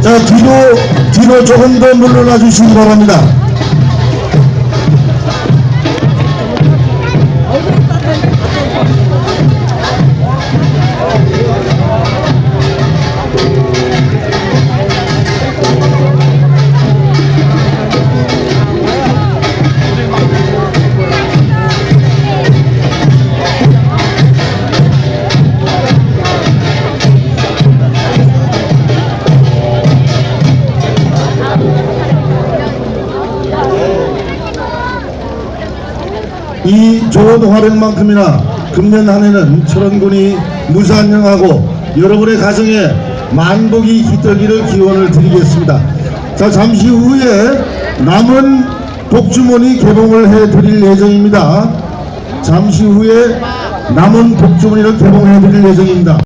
자, 뒤로, 뒤로 조금 더 물러나 주시기 바랍니다. 이 좋은 활약만큼이나 금년 한 해는 철원군이 무사안녕하고 여러분의 가정에 만복이 깃들기를 기원을 드리겠습니다. 자 잠시 후에 남은 복주머니 개봉을 해 드릴 예정입니다. 잠시 후에 남은 복주머니를 개봉해 드릴 예정입니다.